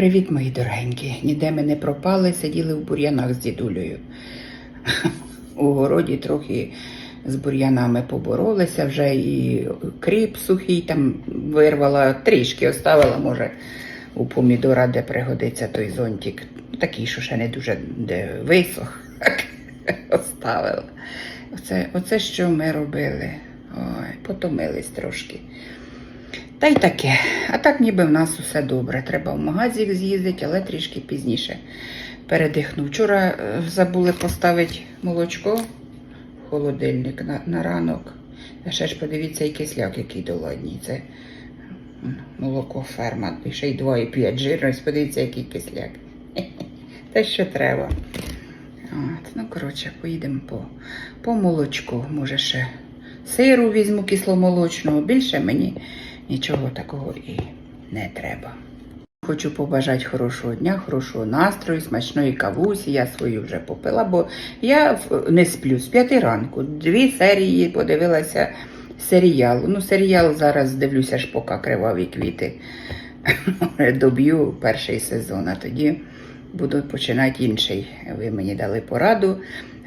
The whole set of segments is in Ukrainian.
Привіт, мої дорогенькі. Ніде ми не пропали, сиділи в бур'янах з дідулею. У городі трохи з бур'янами поборолися, вже і кріп сухий там вирвала, трішки оставила, може, у помідора, де пригодиться той зонтик. Такий, що ще не дуже де висох. Оставила. Оце, оце що ми робили. Ой, потомились трошки. Та й таке. А так ніби в нас усе добре. Треба в магазик з'їздити, але трішки пізніше передихну. Вчора е, забули поставити молочко в холодильник на, на ранок. А ще ж подивіться, і кисляк, який доладній. Це молоко ферма. І ще й 2,5 жирність. Подивіться, який кисляк. Те, що треба. От, ну, коротше, поїдемо по, по молочку. Може, ще сиру візьму кисломолочного. Більше мені нічого такого і не треба. Хочу побажати хорошого дня, хорошого настрою, смачної кавусі. Я свою вже попила, бо я не сплю з п'яти ранку. Дві серії подивилася серіалу. Ну, серіал зараз дивлюся ж поки криваві квіти. Доб'ю перший сезон, а тоді буду починати інший. Ви мені дали пораду.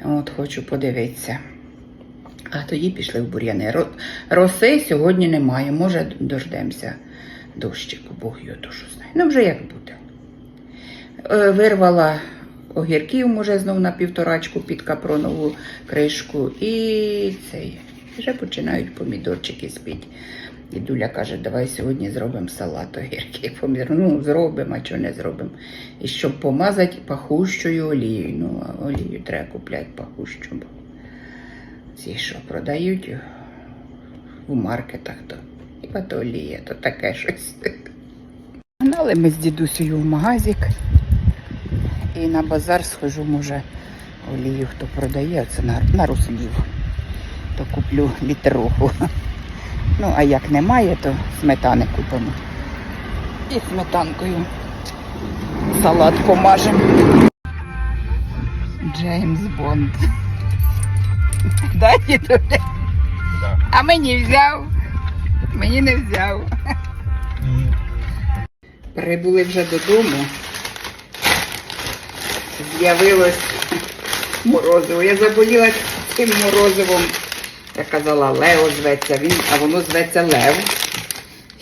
От хочу подивитися. А тоді пішли в бур'яни. Роси сьогодні немає, може дождемося дощику, Бог його душу знає. Ну, вже як буде. Е, Вирвала огірків, може, знов на півторачку під капронову кришку. І цей. Вже починають помідорчики спіти. І Дуля каже, давай сьогодні зробимо салат огірки. Помідор. Ну, зробимо, а чого не зробимо. І щоб помазати пахущою олією. Ну, а олію треба купляти пахущу. Ці, що продають у маркетах, то хіба то олія, то таке щось. Гнали ми з дідусею в магазик і на базар схожу, може, олію хто продає, це на, на руснів. То куплю літруху. Ну, а як немає, то сметани купимо. І сметанкою салат помажемо. Джеймс Бонд. Да, дідуля? А мені взяв. Мені не взяв. Прибули вже додому. З'явилось морозиво. Я заболіла цим морозивом. Я казала, Лео зветься він, а воно зветься Лев.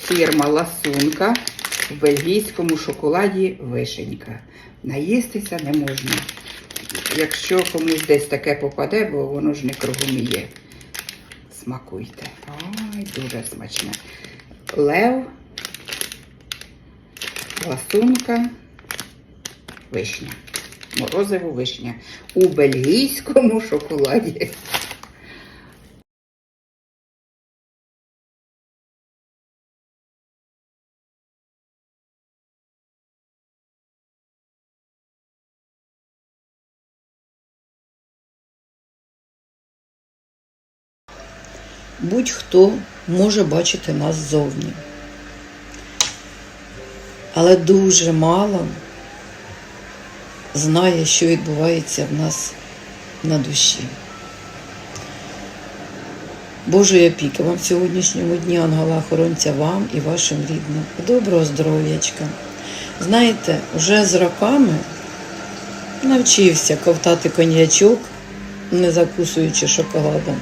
Фірма Ласунка. В бельгійському шоколаді вишенька. Наїстися не можна. Якщо комусь десь таке попаде, бо воно ж не кругом є. Смакуйте. Ай, дуже смачне. Лев, ласунка, вишня. Морозиво вишня. У бельгійському шоколаді. Будь-хто може бачити нас ззовні. Але дуже мало знає, що відбувається в нас на душі. Божої опіки вам в сьогоднішньому дні, ангела-охоронця вам і вашим рідним. Доброго здоров'ячка. Знаєте, вже з роками навчився ковтати коньячок, не закусуючи шоколадом.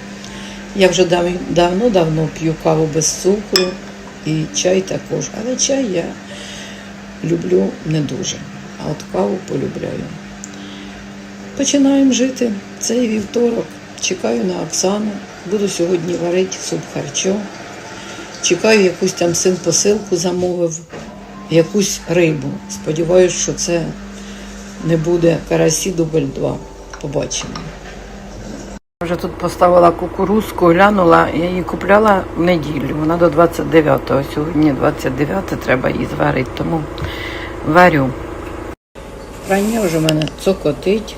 Я вже давно-давно п'ю каву без цукру і чай також. Але чай я люблю не дуже. А от каву полюбляю. Починаємо жити. Цей вівторок. Чекаю на Оксану. Буду сьогодні варити суп харчо. Чекаю, якусь там син посилку замовив, якусь рибу. Сподіваюсь, що це не буде карасі дубль 2. Побачимо. Вже тут поставила кукурузку, глянула, я її купляла в неділю. Вона до 29-го. Сьогодні 29 треба її зварити, тому варю. Рання вже в мене цокотить,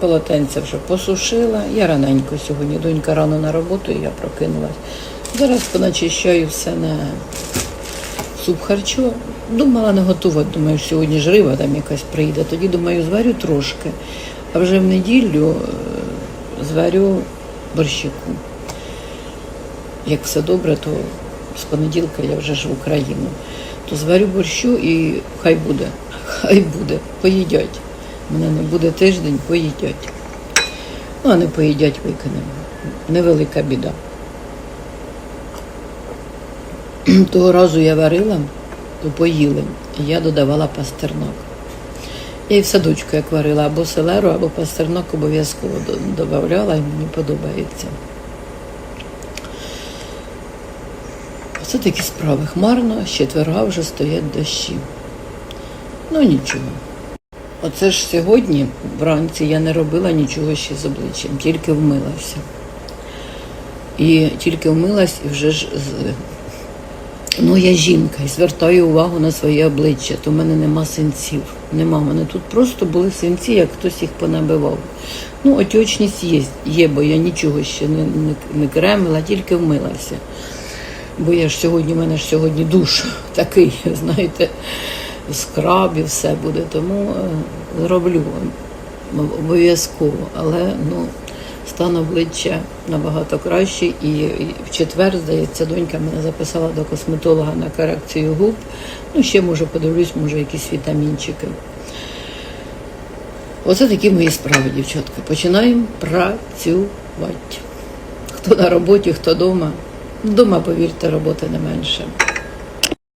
полотенце вже посушила. Я раненько сьогодні. Донька рано на роботу, і я прокинулась. Зараз поначищаю все на суп харчо. Думала не готувати, думаю, сьогодні ж риба там якась прийде. Тоді думаю, зварю трошки. А вже в неділю зварю борщику. Як все добре, то з понеділка я вже ж в Україну. То зварю борщу і хай буде. Хай буде, поїдять. Мене не буде тиждень, поїдять. Ну, а не поїдять, викинемо. Невелика біда. Того разу я варила, то поїли, і я додавала пастернак. Я і в садочку як варила або селеру, або пастернак обов'язково до- додавала, і мені подобається. Оце такі справи. Хмарно, четверга вже стоять дощі. Ну нічого. Оце ж сьогодні вранці я не робила нічого ще з обличчям, тільки вмилася. І тільки вмилась, і вже ж ну я жінка і звертаю увагу на своє обличчя, то в мене нема синців. Нема. У мене тут просто були синці, як хтось їх понабивав. Ну, отечність є, є, бо я нічого ще не, не, не кремила, тільки вмилася. Бо я ж сьогодні, в мене ж сьогодні душ такий, знаєте, скраб і все буде, тому е, зроблю обов'язково. Але ну, стан обличчя набагато кращий. І, в четвер, здається, донька мене записала до косметолога на корекцію губ. Ну, ще може подивлюсь, може, якісь вітамінчики. Оце такі мої справи, дівчатка. Починаємо працювати. Хто на роботі, хто вдома. Вдома, повірте, роботи не менше.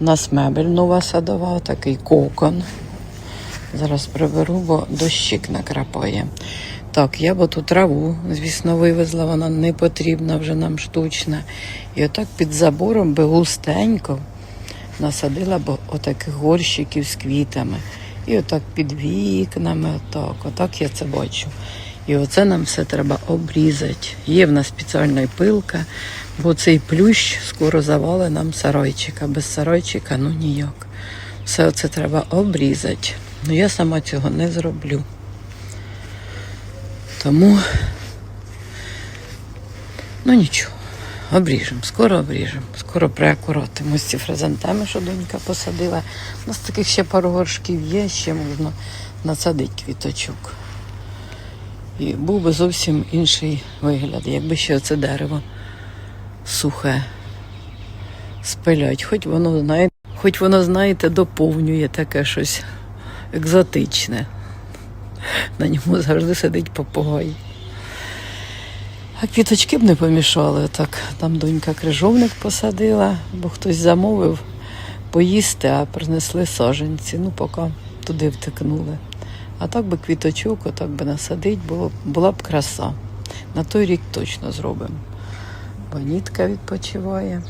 У нас мебель нова садова, такий кокон. Зараз приберу, бо дощик накрапає. Так, я б ту траву, звісно, вивезла, вона не потрібна вже нам штучна. І отак під забором би густенько насадила б отаких горщиків з квітами. І отак під вікнами, отак, отак я це бачу. І оце нам все треба обрізати. Є в нас спеціальна пилка, бо цей плющ скоро завали нам сарайчика. Без сарайчика ну ніяк. Все це треба обрізати. Ну я сама цього не зроблю. Тому, ну нічого, обріжемо, скоро обріжемо, скоро приакуратимо з ці фрезантами, що донька посадила. У нас таких ще пару горшків є, ще можна насадити квіточок. І був би зовсім інший вигляд, якби ще це дерево сухе спилять. Хоч воно, знаєте, хоч воно, знаєте, доповнює таке щось екзотичне. На ньому завжди сидить попугай. А квіточки б не помішали. Так, там донька крижовник посадила, бо хтось замовив поїсти, а принесли саженці. Ну, поки туди втикнули. А так би квіточок, отак би насадить, було, була б краса. На той рік точно зробимо. Бо нітка відпочиває.